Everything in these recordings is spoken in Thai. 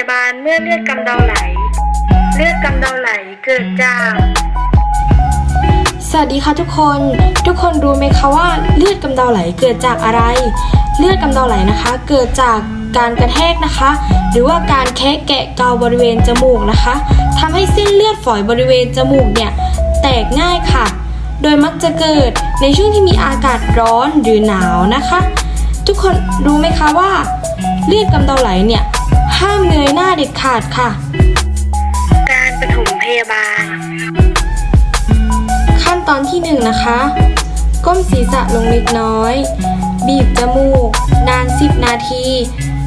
ยาบาลเมื่อเลือดกำเดาไหล เลือดกำเดาไหลเกิดจากสวัสดีค่ะทุกคน ทุกคนรู้ไหมคะว่าเลือดกำเดาไหลเกิดจากอะไร เลือดกำเดาไหลนะคะ เกิดจากการกระแทกนะคะ หรือว่าการแคะแกะเกาบริเวณจมูกนะคะทำให้เส้นเลือดฝอยบริเวณจมูกเนี่ยแตกง่ายค่ะ โดยมักจะเกิดในช่วงที่มีอากาศร้อนหรือหนาวนะคะ ทุกคนรู้ไหมคะว่า เลือดกำเดาไหลเนี่ย ห้ามเงยหน้าเด็ดขาดค่ะ การปฐมพยาบาล ขั้นตอนที่1นงนะคะ ก้มศีรษะลงเล็กน้อย บีบจมูก นาน 10 นาที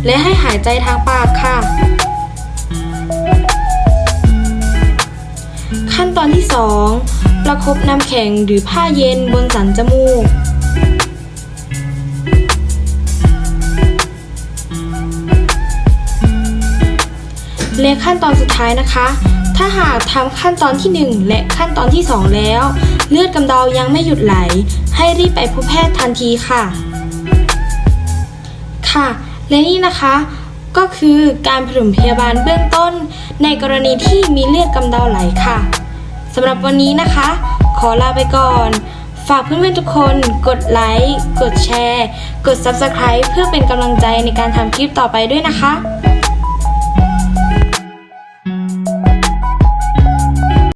และให้หายใจทางปากค่ะ ขั้นตอนที่ 2 ประคบน้ำแข็งหรือผ้าเย็นบนสันจมูก และขั้นตอนสุดท้ายนะคะ ถ้าหากทำขั้นตอนที่ 1 และขั้นตอนที่ 2 แล้ว เลือดกำเดายังไม่หยุดไหล ให้รีบไปพบแพทย์ทันทีค่ะ ค่ะ และนี่นะคะก็คือการผสมพยาบาลเบื้องต้น ในกรณีที่มีเลือดกำเดาไหลค่ะสำหรับวันนี้นะคะ ขอลาไปก่อน ฝากเพื่อนๆทุกคนกดไลค์กดแชร์ กด Subscribe เพื่อเป็นกำลังใจในการทำคลิปต่อไปด้วยนะคะ